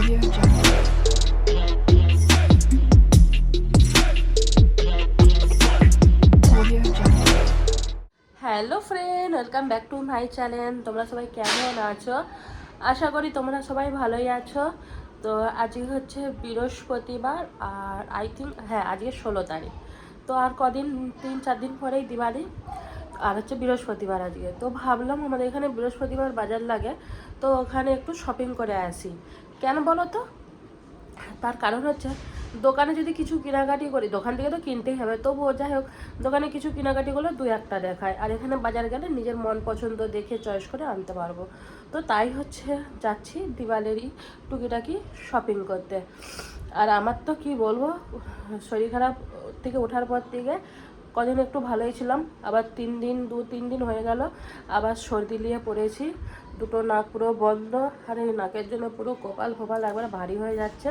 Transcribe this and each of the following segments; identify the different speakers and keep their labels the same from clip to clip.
Speaker 1: Hello friend welcome back to my channel তোমরা সবাই কেমন আছো? আশা করি তোমরা সবাই ভালোই আছো। তো আজকে হচ্ছে বৃহস্পতিবার আর আই থিঙ্ক হ্যাঁ আজকে ষোলো তারিখ। তো আর কদিন, তিন, চার দিন পরেই দিওয়ালি। আর হচ্ছে বৃহস্পতিবার আজকে। তো ভাবলাম আমাদের এখানে বৃহস্পতিবার বাজার লাগে। তো ওখানে একটু শপিং করে আসি। কেন বলো তো তার কারণ হচ্ছে, দোকানে যদি কিছু কেনাকাটি করি, দোকান থেকে তো কিনতেই হবে, তবুও যাই হোক, দোকানে কিছু কেনাকাটি করলে দু একটা দেখায়। আর এখানে বাজার গেলে নিজের মন পছন্দ দেখে চয়েস করে আনতে পারব। তো তাই হচ্ছে যাচ্ছি দিওয়ালেরই টুকিটাকি শপিং করতে। আর আমার তো কি বলব, শরীর খারাপ থেকে ওঠার পর থেকে কদিন একটু ভালোই ছিলাম। আবার তিন দিন, দু, তিন দিন হয়ে গেল। আবার সর্দি নিয়ে পড়েছি। দুটো নাক পুরো বন্ধ। আর এই নাকের জন্য পুরো কপাল ফোপাল একবার ভারী হয়ে যাচ্ছে।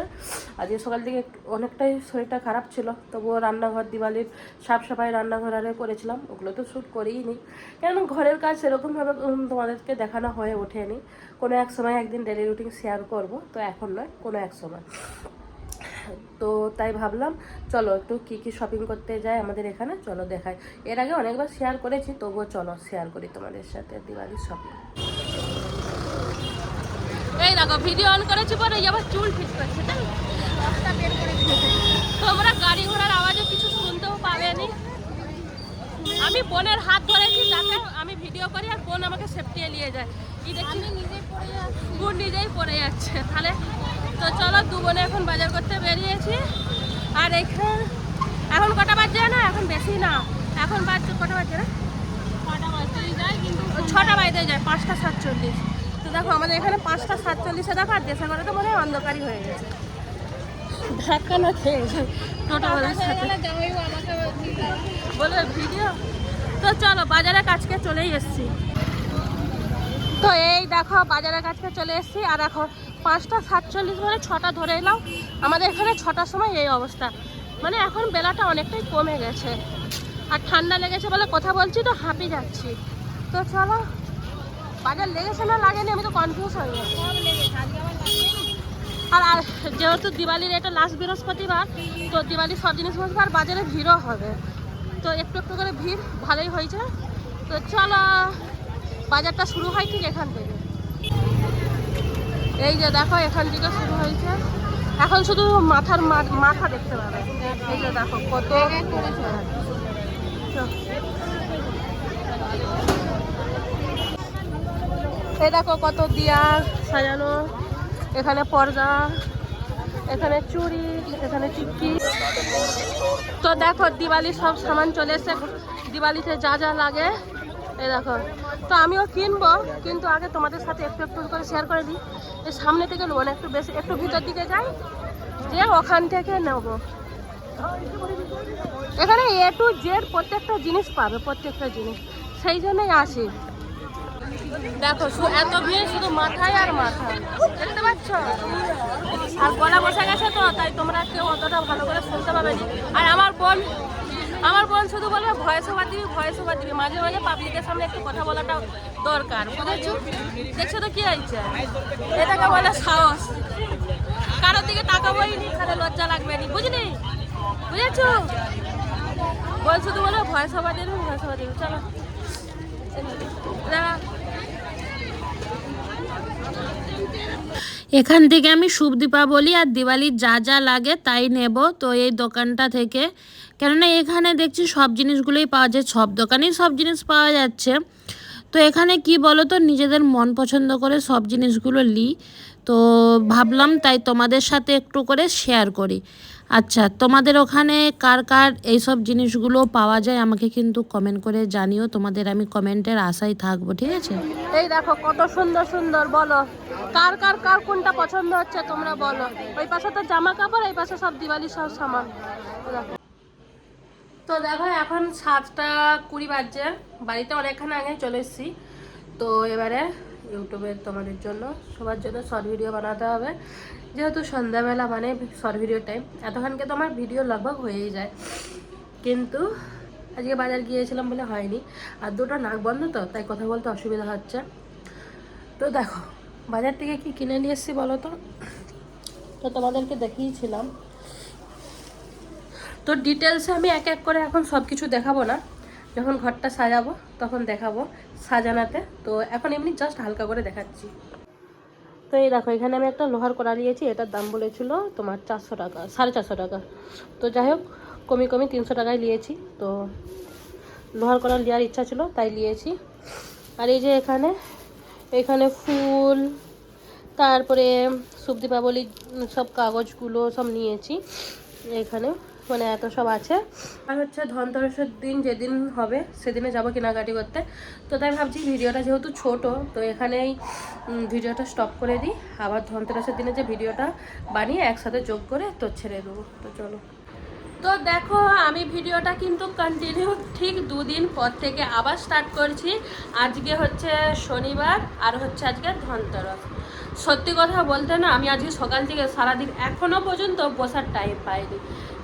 Speaker 1: আজকে সকাল থেকে অনেকটাই শরীরটা খারাপ ছিল। তবুও রান্নাঘর, দিওয়ালির সাফ সাফাই রান্নাঘর আরে করেছিলাম। ওগুলো তো শ্যুট করিই নি কেন ঘরের কাজ সেরকমভাবে তোমাদেরকে দেখানো হয়ে ওঠেনি। কোনো এক সময় একদিন ডেলি রুটিন শেয়ার করব। তো এখন নয়, কোনো এক সময়। তো তাই ভাবলাম চলো একটু কি কি শপিং করতে যাই আমাদের এখানে চলো দেখাই। এর আগে অনেকবার শেয়ার করেছি তবুও চলো শেয়ার করি তোমাদের সাথে দিওয়ালির শপিং এই দেখো ভিডিও অন করেছি পরে আবার চুল ঠিক করছে তাই তোমরা গাড়ি ঘোড়ার আওয়াজে কিছু শুনতেও পাবেনি। আমি বোনের হাত ধরেছি যাতে আমি ভিডিও করি আর বোন আমাকে সেফটি নিয়ে যায়। বোন নিজেই পড়ে যাচ্ছে। তাহলে তো চলো দু বোনে এখন বাজার করতে বেরিয়েছি। আর এখানে এখন কটা বাজছে না এখন বেশি না। এখন বাজছে কটা বাজছে না ছটা বাজতে যায় পাঁচটা সাতচল্লিশ। তো দেখো আমাদের এখানে পাঁচটা সাতচল্লিশে দেখো আর দেশে করে তো মনে হয় অন্ধকারই হয়ে গেছে। ধাক্কা না খেয়ে বলে ভিডিও তো চলো বাজারে কাছকে চলেই এসছি। তো এই দেখো বাজারের কাছকে চলে এসেছি। আর এখন পাঁচটা সাতচল্লিশ মানে ছটা ধরে এলাম আমাদের এখানে ছটার সময় এই অবস্থা। মানে এখন বেলাটা অনেকটাই কমে গেছে। আর ঠান্ডা লেগেছে বলে কথা বলছি তো, হাঁপি যাচ্ছি। তো চলো, বাজার লেগেছে না লাগেনি? আমি তো কনফিউজ হয়ে গেছি। আর যেহেতু দিওয়ালির এটা লাস্ট বৃহস্পতিবার, তো দিওয়ালির সব জিনিস বসবে আর বাজারে ভিড়ও হবে। তো একটু একটু করে ভিড়, ভালোই হয়েছে। তো চলো, বাজারটা শুরু হয় ঠিক এখান থেকে। এই যে দেখো, এখান থেকে শুরু হয়েছে। এখন শুধু মাথার মাথা দেখতে পাবে। এই যে দেখো, কত। এই দেখো কত দিয়া সাজানো। এখানে পর্দা, এখানে চুড়ি, এখানে টিকি তো দেখো দিওয়ালির সব সামান চলে এসে দিওয়ালিতে যা যা লাগে এই দেখো, তো আমিও কিনবো, কিন্তু আগে তোমাদের সাথে একটু একটু করে শেয়ার করে দিই। এই সামনে থেকে নেব না, একটু বেশি একটু ভিতর দিকে যাই, যে ওখান থেকে নেব। এখানে এ টু জেড প্রত্যেকটা জিনিস পাবে, প্রত্যেকটা জিনিস। সেই জন্যই আসি। দেখো এত ভিড় শুধু মাথায় আর মাথায়। দেখতে পাচ্ছ? আর গলা বসে গেছে তো, তাই তোমরা কেউ অতটা ভালো করে শুনতে পাবে আর আমার বোন আমার বোন শুধু বলবে, ভয়েস ওভার দিবি, ভয়েস ওভার দিবি। মাঝে মাঝে পাবলিকের সামনে একটু কথা বলাটা দরকার, বুঝেছ? দেখছ তো কি হয়েছে? এটাকে বলে সাহস। কারোর দিকে তাকাবোই নি তাহলে লজ্জা লাগবে নি, বুঝলি? বুঝেছ? বল শুধু বলে ভয়েস ওভার দিবি, ভয়েস ওভার দিবি। চলো।
Speaker 2: এখান থেকে আমি শুভ দীপাবলি আর দিওয়ালির যা যা লাগে তাই নেব। তো এই দোকানটা থেকে কেননা এখানে দেখছি সব জিনিসগুলোই পাওয়া যায়, সব দোকানেই সব জিনিস পাওয়া যাচ্ছে। তো এখানে কি বলো তো নিজেদের মন পছন্দ করে সব জিনিসগুলো নিই। তো ভাবলাম তাই তোমাদের সাথে একটু করে শেয়ার করি। আচ্ছা তোমাদের ওখানে কার কার এইসব জিনিসগুলো পাওয়া যায় আমাকে কিন্তু কমেন্ট করে জানিও। তোমাদের আমি কমেন্টের আশায় থাকব, ঠিক আছে?
Speaker 1: এই দেখো কত সুন্দর সুন্দর, বলো। কার কার কার কোনটা পছন্দ হচ্ছে তোমরা বলো। ওই পাশে তো জামা কাপড়, এই পাশে সব দিওয়ালি সব সামান। তো দেখো, এখন সাতটা কুড়ি বাজছে। বাড়িতে অনেকখানি আগে চলে এসেছি। তো এবারে ইউটিউবে তোমাদের জন্য সবার জন্য শর্ট ভিডিও বানাতে হবে। যেহেতু সন্ধ্যাবেলা মানে শর্ট ভিডিও টাইম এতক্ষণকে তো আমার ভিডিও লগভগ হয়েই যায়। কিন্তু আজকে বাজার গিয়েছিলাম বলে হয়নি। আর দুটো নাক বন্ধ তো, তাই কথা বলতে অসুবিধা হচ্ছে। তো দেখো, বাজার থেকে কি কিনে নিয়ে এসেছি বলো তো? তো তোমাদেরকে দেখিয়েছিলাম। তো ডিটেলসে আমি এক এক করে এখন সব কিছু দেখাবো না। যখন ঘরটা সাজাবো, তখন দেখাবো সাজানাতে। তো এখন এমনি জাস্ট হালকা করে দেখাচ্ছি। তো এই দেখো, এখানে আমি একটা লোহার কড়া নিয়েছি, এটার দাম বলেছিল তোমার চারশো টাকা, সাড়ে চারশো টাকা। তো যাই হোক, কমি কমি তিনশো টাকায় নিয়েছি। তো লোহার কড়া নেওয়ার ইচ্ছা ছিল, তাই নিয়েছি। আর এই যে এখানে এখানে ফুল, তারপরে শুভ দীপাবলির সব কাগজগুলো সব নিয়েছি এখানে। মানে এত সব আছে। আর হচ্ছে ধনতেরসের দিন যেদিন হবে, সেদিনে যাব কেনাকাটি করতে। তো তাই ভাবছি ভিডিওটা যেহেতু ছোট, তো এখানেই ভিডিওটা স্টপ করে দিই। আবার ধনতেরসের দিনে যে ভিডিওটা বানিয়ে একসাথে যোগ করে, তো ছেড়ে দেবো। তো চলো। তো দেখো, আমি ভিডিওটা কিন্তু কন্টিনিউ ঠিক দুদিন পর থেকে আবার স্টার্ট করছি। আজকে হচ্ছে শনিবার, আর হচ্ছে আজকে ধনতেরস। সত্যি কথা বলতে না, আমি আজকে সকাল থেকে সারাদিন এখনও পর্যন্ত বসার টাইম পাইনি।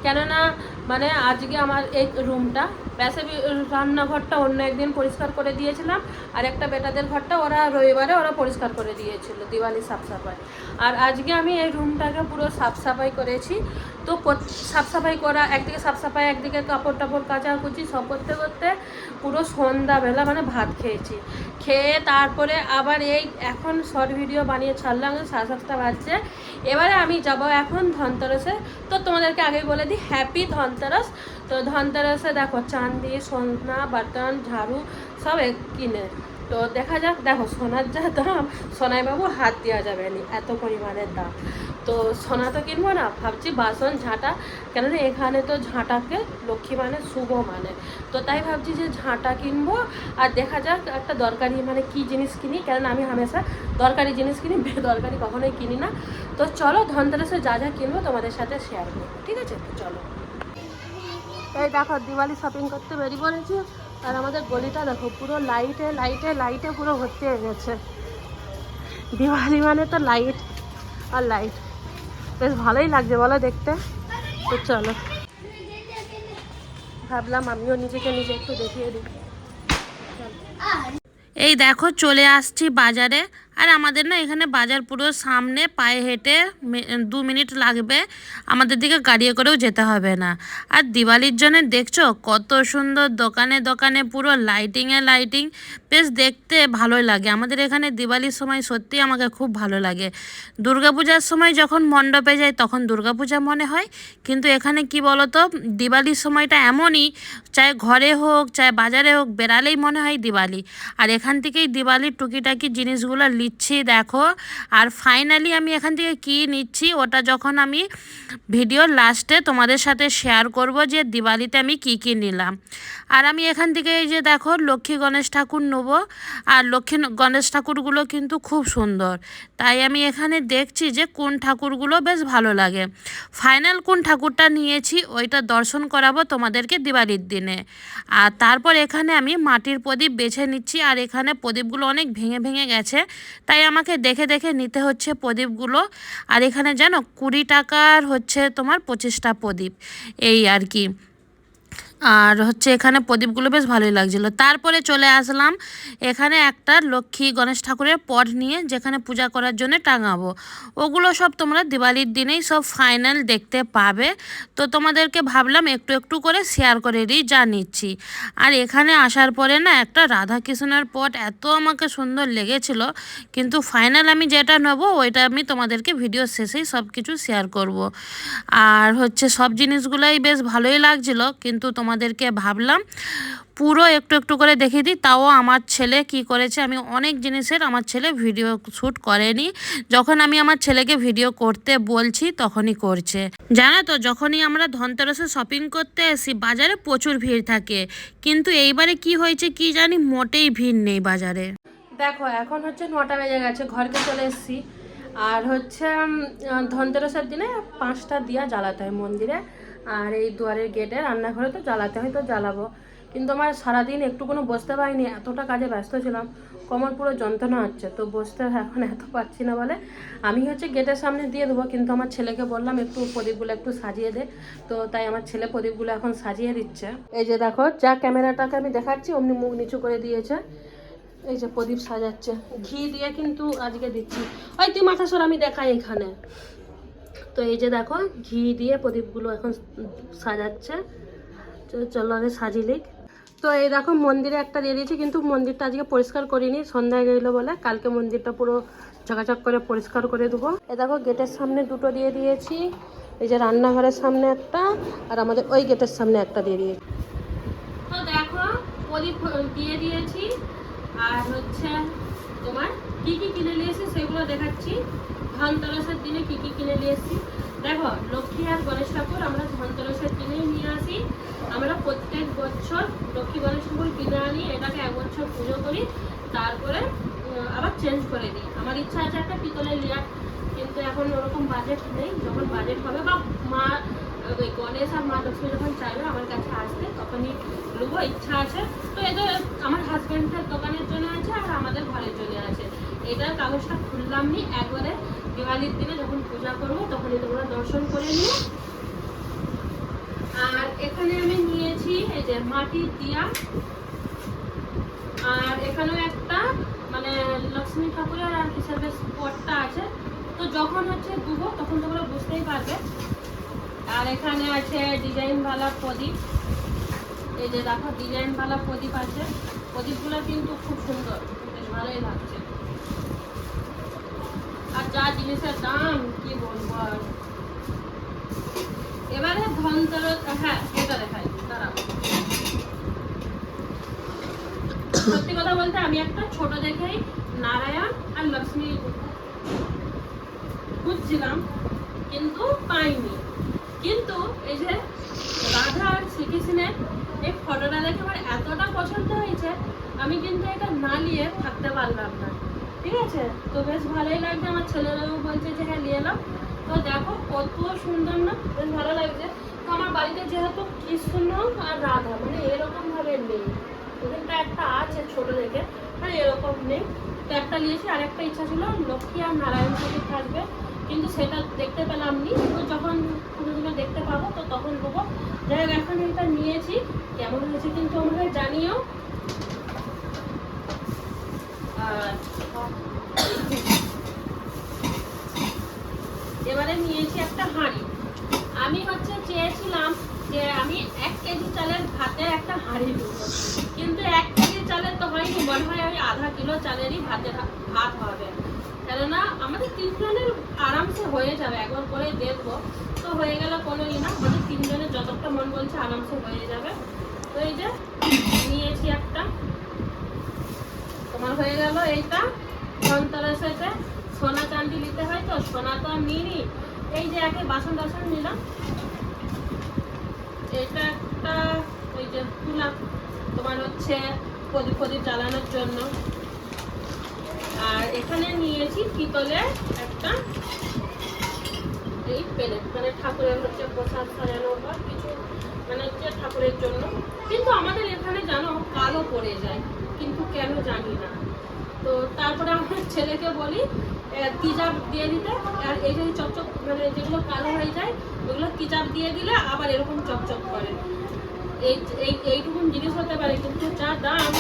Speaker 1: কেননা মানে আজকে আমার এই রুমটা ব্যাসে রান্নাঘরটা অন্য একদিন পরিষ্কার করে দিয়েছিলাম, আর একটা বেটাদের ঘরটা ওরা রবিবারে ওরা পরিষ্কার করে দিয়েছিল, দিওয়ালি সাফ সাফাই আর আজকে আমি এই রুমটাকে পুরো সাফ সাফাই করেছি। তো প্রত- সাফ সাফাই করা, একদিকে সাফ সাফাই একদিকে কাপড় টাপড় কাচাকুচি সব করতে করতে পুরো সন্ধ্যাবেলা মানে ভাত খেয়েছি। খেয়ে তারপরে আবার এই এখন শর্ট ভিডিও বানিয়ে ছাড়লাম সাড়ে সাতটা বাজছে। এবারে আমি যাব এখন ধনতেরসে। তো তোমাদেরকে আগেই বলে দিই হ্যাপি ধনতেরস। তো ধনতেরাসে দেখো চাঁদি, সোনা, বাটন, ঝাড়ু সব কিনে। তো দেখা যাক, দেখো সোনার যা দাম সোনাই বাবু হাত দেওয়া যাবে না, এত পরিমাণের দাম। তো সোনা তো কিনবো না, ভাবছি বাসন, ঝাঁটা, কেননা এখানে তো ঝাঁটাকে লক্ষ্মী মানে শুভ মানে। তো তাই ভাবছি যে ঝাঁটা কিনবো, আর দেখা যাক একটা দরকারি মানে কি জিনিস কিনি, কেননা আমি হামেশা দরকারি জিনিস কিনি, বেদরকারি কখনোই কিনি না। তো চলো ধনতেরাসে যা যা কিনবো তোমাদের সাথে শেয়ার করব, ঠিক আছে? চলো। এই দেখো, দিওয়ালি শপিং করতে বেরিয়ে পড়েছি। আর আমাদের গলিটা দেখো, পুরো লাইটে লাইটে লাইটে পুরো ভর্তি হয়ে গেছে। দিওয়ালি মানে তো লাইট আর লাইট বেশ ভালোই লাগছে, বলো দেখতে। তো চলো। ভাবলাম আমিও নিজেকে নিজে একটু দেখিয়ে দিই।
Speaker 2: এই দেখো, চলে আসছি বাজারে। আর আমাদের না এখানে বাজার পুরো সামনে পায়ে হেঁটে দু মিনিট লাগবে। আমাদের দিকে গাড়িয়ে করেও যেতে হবে না। আর দিওয়ালির জন্য দেখছ কত সুন্দর দোকানে দোকানে পুরো লাইটিংয়ে লাইটিং বেশ দেখতে ভালোই লাগে। আমাদের এখানে দিওয়ালির সময় সত্যি আমাকে খুব ভালো লাগে। দুর্গাপূজার সময় যখন মণ্ডপে যাই তখন দুর্গাপূজা মনে হয়। কিন্তু এখানে কি বলতো? দিওয়ালির সময়টা এমনই, চাই ঘরে হোক, চাই বাজারে হোক বেরালেই মনে হয় দিওয়ালি। আর এখান থেকেই দিওয়ালির টুকিটাকি জিনিসগুলো নিচ্ছি দেখো। আর ফাইনালি আমি এখান থেকে কি নিচ্ছি, ওটা যখন আমি ভিডিওর লাস্টে তোমাদের সাথে শেয়ার করব যে দিওয়ালিতে আমি কি কি নিলাম। আর আমি এখান থেকে এই যে দেখো, লক্ষ্মী গণেশ ঠাকুর নেব। আর লক্ষ্মী গণেশ ঠাকুরগুলো কিন্তু খুব সুন্দর। তাই আমি এখানে দেখছি যে কোন ঠাকুরগুলো বেশ ভালো লাগে। ফাইনাল কোন ঠাকুরটা নিয়েছি, ওইটা দর্শন করাবো তোমাদেরকে দিওয়ালির দিনে। আর তারপর এখানে আমি মাটির প্রদীপ বেছে নিচ্ছি। আর এখানে প্রদীপগুলো অনেক ভেঙে ভেঙে গেছে। তাই আমাকে দেখে দেখে নিতে হচ্ছে প্রদীপগুলো। আর এখানে জানো কুড়ি টাকার হচ্ছে তোমার পঁচিশটা প্রদীপ। এই আর কি। আর হচ্ছে এখানে প্রদীপগুলো বেশ ভালোই লাগছিল। তারপরে চলে আসলাম এখানে একটা লক্ষ্মী গণেশ ঠাকুরের পট নিয়ে যেখানে পূজা করার জন্য টাঙাবো। ওগুলো সব তোমরা দিওয়ালির দিনেই সব ফাইনাল দেখতে পাবে। তো তোমাদেরকে ভাবলাম একটু একটু করে শেয়ার করে দিই, যা নিচ্ছি। আর এখানে আসার পরে না একটা রাধাকৃষ্ণের পট এত আমাকে সুন্দর লেগেছিল, কিন্তু ফাইনাল আমি যেটা নেব ওইটা আমি তোমাদেরকে ভিডিও শেষেই সব কিছু শেয়ার করব। আর হচ্ছে সব জিনিসগুলোই বেশ ভালোই লাগছিল, কিন্তু তোমাদেরকে ভাবলাম, পুরো একটু একটু করে দেখিয়ে দিই, তাও আমার ছেলে কি করেছে, আমি অনেক জিনিসের আমার ছেলে ভিডিও শ্যুট করেনি, যখন আমি আমার ছেলেকে ভিডিও করতে বলছি তখনই করছে। জানো তো, যখনই আমরা ধনতেরসে শপিং করতে আসি, বাজারে প্রচুর ভিড় থাকে, কিন্তু এইবারে কি হয়েছে কি জানি মোটেই ভিড় নেই বাজারে।
Speaker 1: দেখো, এখন হচ্ছে নটা বেজে গেছে, ঘরকে চলে এসেছি। আর হচ্ছে ধনতেরাসের দিনে পাঁচটা দিয়া জ্বালাতে হয় মন্দিরে। আর এই দুয়ারের গেটে রান্নাঘরে তো জ্বালাতে হয় তো জ্বালাবো। কিন্তু আমার সারাদিন একটু কোনো বসতে পারিনি, এতটা কাজে ব্যস্ত ছিলাম। কোমর পুরো যন্ত্রণা হচ্ছে, তো বসতে এখন এত পাচ্ছি না বলে আমি হচ্ছে গেটের সামনে দিয়ে দেবো, কিন্তু আমার ছেলেকে বললাম একটু প্রদীপগুলো একটু সাজিয়ে দে। তো তাই আমার ছেলে প্রদীপগুলো এখন সাজিয়ে দিচ্ছে। এই যে দেখো, যা ক্যামেরাটাকে আমি দেখাচ্ছি, অমনি মুখ নিচু করে দিয়েছে। এই যে প্রদীপ সাজাচ্ছে। ঘি দিয়ে কিন্তু আজকে দিচ্ছি। ওই তুই মাথা সর, আমি দেখাই এখানে। তো এই যে দেখো, ঘি দিয়ে প্রদীপগুলো এখন সাজাচ্ছে। চলো আগে সাজিয়ে লিক তো এই দেখো, মন্দিরে একটা দিয়ে দিয়েছি, কিন্তু মন্দিরটা আজকে পরিষ্কার করিনি সন্ধ্যায় গেলো বলে। কালকে মন্দিরটা পুরো চকাচক করে পরিষ্কার করে দেবো। এ দেখো, গেটের সামনে দুটো দিয়ে দিয়েছি। এই যে রান্নাঘরের সামনে একটা, আর আমাদের ওই গেটের সামনে একটা দিয়ে দিয়েছি। তো দেখো, প্রদীপ দিয়ে দিয়েছি। আর হচ্ছে তোমার কি কি কিনে নিয়েছি সেগুলো দেখাচ্ছি। ধনতেরসের দিনে কি কি কিনে নিয়েছি দেখো, লক্ষ্মী আর গণেশ ঠাকুর আমরা ধনতেরসের দিনেই নিয়ে আসি। আমরা প্রত্যেক বছর লক্ষ্মী গণেশ ঠাকুর কিনে আনি, এটাকে এক বছর পুজো করি, তারপরে আবার চেঞ্জ করে দিই। আমার ইচ্ছা আছে একটা পিতলের লিয়ার কিন্তু এখন ওরকম বাজেট নেই। যখন বাজেট হবে, বা মা, ওই গণেশ আর মা লক্ষ্মী যখন চাইবে আমার কাছে আসবে, তখনই নেব ইচ্ছা আছে। তো এদের, আমার হাজব্যান্ডের দোকানের জন্য আছে আর আমাদের ঘরের জন্য আছে। এটার কাগজটা খুললাম নি একবারে দিওয়ালির দিনে যখন পূজা করব তখন তোমরা দর্শন করে নিও। আর এখানে আমি নিয়েছি এই যে মাটির দিয়া আর এখানেও একটা মানে লক্ষ্মী ঠাকুরের আর হিসাবে স্পটটা পটটা আছে। তো যখন হচ্ছে দুবো, তখন তোমরা বুঝতেই পারবে। আর এখানে আছে ডিজাইনওয়ালা প্রদীপ। এই যে দেখো, ডিজাইনওয়ালা প্রদীপ আছে। প্রদীপগুলো কিন্তু খুব সুন্দর, বেশ ভালোই লাগছে। আর যা জিনিসের দাম, কি বলব আর? এবারে ধনতেরস হ্যাঁ এটা দেখাই, দাঁড়াও। সত্যি কথা বলতে আমি একটা ছোট দেখেই নারায়ণ আর লক্ষ্মী খুঁজছিলাম, কিন্তু পাইনি। কিন্তু এই যে রাধা আর শ্রীকৃষ্ণের এই ফটোটা দেখে আমার এতটা পছন্দ হয়েছে, আমি কিন্তু এটা না নিয়ে থাকতে পারলাম না। ঠিক আছে? তো বেশ ভালোই লাগছে। আমার ছেলেরাও বলছে যে হ্যাঁ নিয়ে এলাম তো দেখো, কত সুন্দর না? বেশ ভালো লাগছে। তো আমার বাড়িতে যেহেতু কৃষ্ণ আর রাধা মানে এরকমভাবে নেই। ওখানটা একটা আছে ছোট দেখে মানে এরকম নেই। তো একটা নিয়েছি, আর একটা ইচ্ছা ছিল লক্ষ্মী আর নারায়ণ ঠাকুর থাকবে। কিন্তু সেটা দেখতে পেলাম নি। তো যখন কোনোদিনও দেখতে পাবো, তো তখন দেবো। যাই হোক, এখন এটা নিয়েছি। কেমন হয়েছে কিন্তু আমাকে জানিও। এবারে নিয়েছি একটা হাঁড়ি। আমি হচ্ছে চেয়েছিলাম যে আমি এক কেজি চালের ভাতের একটা হাঁড়ি নেব। কিন্তু এক কেজি চালের তো হয়নি, মনে হয় ওই আধা কিলো চালেরই ভাতের ভাত হবে। কেননা আমাদের তিনজনের আরামসে হয়ে যাবে, একবার করে দেখব। তো হয়ে গেলে কোনো ই না, আমাদের তিনজনের যতটা মন বলছে আরামসে হয়ে যাবে। তো এই যে, নিয়েছি একটা। তোমার হয়ে গেল এইটা। ধনতেরাসেতে সোনা চান্দি নিতে হয় তো, সোনা তো আর নিইনি। এই যে একে বাসন টাসন নিলাম। এটা একটা ওই যে তুলা, তোমার হচ্ছে প্রদীপ প্রদীপ জ্বালানোর জন্য। আর এখানে নিয়েছি পিতলের একটা এই প্লেট মানে ঠাকুরের হচ্ছে প্রসাদ সাজানো বা কিছু মানে হচ্ছে ঠাকুরের জন্য। কিন্তু আমাদের এখানে জানো, কালো পড়ে যায়। কিন্তু কেন জানি না। তো তারপরে আমার ছেলেকে বলি তিজাব দিয়ে দিতে। আর এই যে চকচক মানে যেগুলো কালো হয়ে যায়, ওগুলো তিজাব দিয়ে দিলে আবার এরকম চকচক করে। এই এই এইটুকুন জিনিস হতে পারে, কিন্তু যা দাম।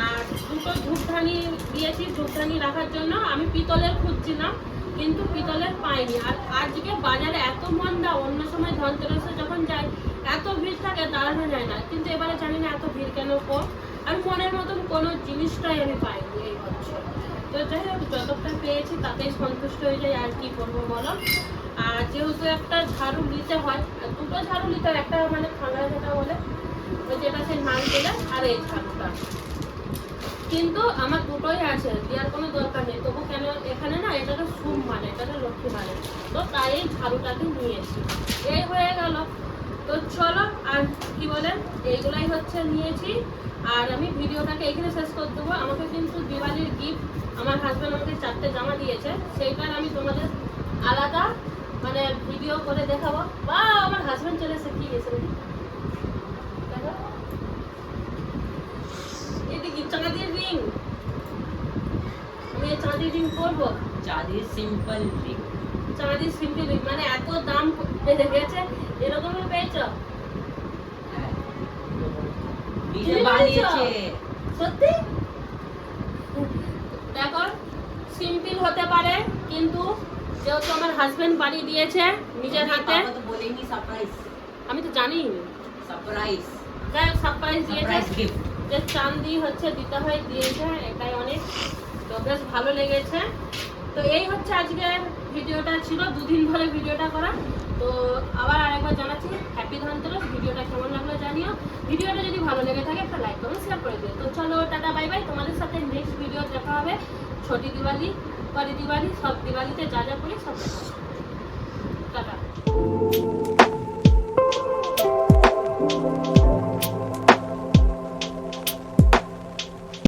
Speaker 1: আর দুটো ধূপধানি দিয়েছি, ধূপধানি রাখার জন্য। আমি পিতলের খুঁজছিলাম, কিন্তু পিতলের পাইনি। আর আজকে বাজারে এত মন্দা, অন্য সময় ধনতেরসে যখন যাই, এত ভিড় থাকে দাঁড়ানো যায় না। কিন্তু এবারে জানি না এত ভিড় কেন কম। আর মনের মতন কোনো জিনিসটাই আমি পাইনি এই বছর। তো যাই হোক, যতটা পেয়েছি তাতেই সন্তুষ্ট হয়ে যায় আর কি করব বলো? আর যেহেতু একটা ঝাড়ু নিতে হয় দুটো ঝাড়ু নিতে হয়, একটা মানে খাঙ্গা যেটা বলে ওই যেটা সে নারকেলের আর এই ঝাড়ুটা। কিন্তু আমার দুটোই আছে, দেওয়ার কোনো দরকার নেই। তবু কেন এখানে না, এটা তো সুম মানে এটা তো লক্ষ্মী মানে তো তাই এই ঝাড়ুটাকে নিয়েছি। এই হয়ে গেল। তো চলো, আর কি বলে, এইগুলাই হচ্ছে নিয়েছি। আর আমি ভিডিওটাকে এখানে শেষ করে দেবো। আমাকে কিন্তু দিওয়ালির গিফট আমার হাজব্যান্ড আমাকে চারটে জামা দিয়েছে। সেইটার আমি তোমাদের আলাদা মানে ভিডিও করে দেখাবো। বা আমার হাজব্যান্ড চলে এসে কি এসে দেখো। এদিকে চাঁদের রিং আমি চাঁদের রিং করব
Speaker 3: চাঁদের সিম্পল রিং
Speaker 1: চাঁদের সিম্পল রিং মানে এত দাম বেড়ে গেছে। এরকমই পেয়েছ? আমি তো জানি সারপ্রাইজ সারপ্রাইজ দিয়েছে। যে চান্দি হচ্ছে দিতে হয় দিয়েছে এটাই অনেক বেশ ভালো লেগেছে। তো এই হচ্ছে আজকের ভিডিওটা ছিল। দুদিন ধরে ভিডিওটা করা। তো আবার আরেকবার জানাচ্ছি হ্যাপি ধনতেরাস ভিডিওটা কেমন লাগল জানিও। ভিডিওটা যদি ভালো লেগে থাকে, একটা লাইক করুন শেয়ার করে দিও। তো চলো, টাটা বাই বাই তোমাদের সাথে নেক্সট ভিডিও দেখা হবে। ছোটি দিওয়ালি, পরে দিওয়ালি, সব দিওয়ালিতে যা যা করি, সব দেখা টাটা।